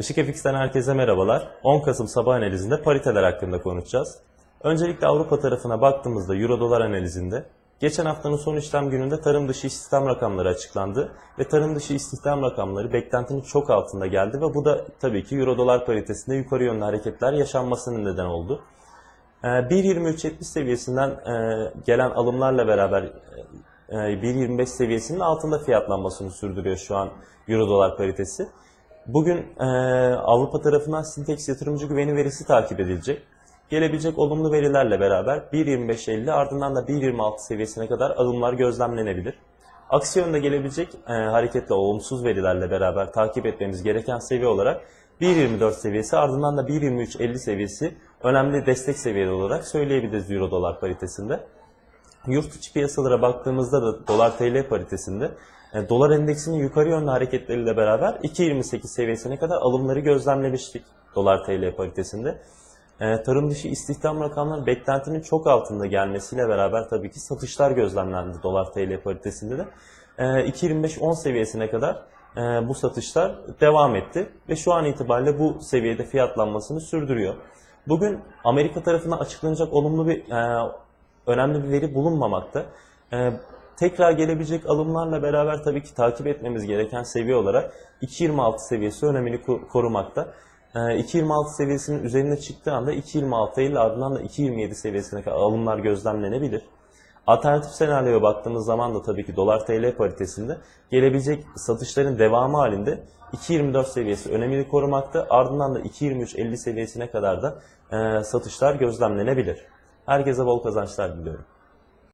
Işık FX'ten herkese merhabalar. 10 Kasım sabah analizinde pariteler hakkında konuşacağız. Öncelikle Avrupa tarafına baktığımızda Euro dolar analizinde geçen haftanın son işlem gününde tarım dışı istihdam rakamları açıklandı ve tarım dışı istihdam rakamları beklentinin çok altında geldi ve bu da tabii ki Euro dolar paritesinde yukarı yönlü hareketler yaşanmasının neden oldu. Ee, 1.23.70 seviyesinden e, gelen alımlarla beraber e, 1.25 seviyesinin altında fiyatlanmasını sürdürüyor şu an Euro dolar paritesi. Bugün e, Avrupa tarafından Sintex yatırımcı güveni verisi takip edilecek. Gelebilecek olumlu verilerle beraber 1.25.50 ardından da 1.26 seviyesine kadar alımlar gözlemlenebilir. Aksi yönde gelebilecek e, hareketle olumsuz verilerle beraber takip etmemiz gereken seviye olarak 1.24 seviyesi ardından da 1.23.50 seviyesi önemli destek seviyeleri olarak söyleyebiliriz Euro dolar paritesinde. Yurt içi piyasalara baktığımızda da dolar TL paritesinde e, dolar endeksinin yukarı yönlü hareketleriyle beraber 2.28 seviyesine kadar alımları gözlemlemiştik dolar TL paritesinde. E, tarım dışı istihdam rakamları beklentinin çok altında gelmesiyle beraber tabii ki satışlar gözlemlendi dolar TL paritesinde de. E, 2.25-10 seviyesine kadar e, bu satışlar devam etti ve şu an itibariyle bu seviyede fiyatlanmasını sürdürüyor. Bugün Amerika tarafından açıklanacak olumlu bir e, önemli bir veri bulunmamakta. Ee, tekrar gelebilecek alımlarla beraber tabii ki takip etmemiz gereken seviye olarak 2.26 seviyesi önemini ko- korumakta. Ee, 2.26 seviyesinin üzerine çıktığı anda 2.26 ile ardından da 2.27 seviyesine kadar alımlar gözlemlenebilir. Alternatif senaryoya baktığımız zaman da tabii ki dolar TL paritesinde gelebilecek satışların devamı halinde 2.24 seviyesi önemini korumakta. Ardından da 2.23-50 seviyesine kadar da e, satışlar gözlemlenebilir. Herkese bol kazançlar diliyorum.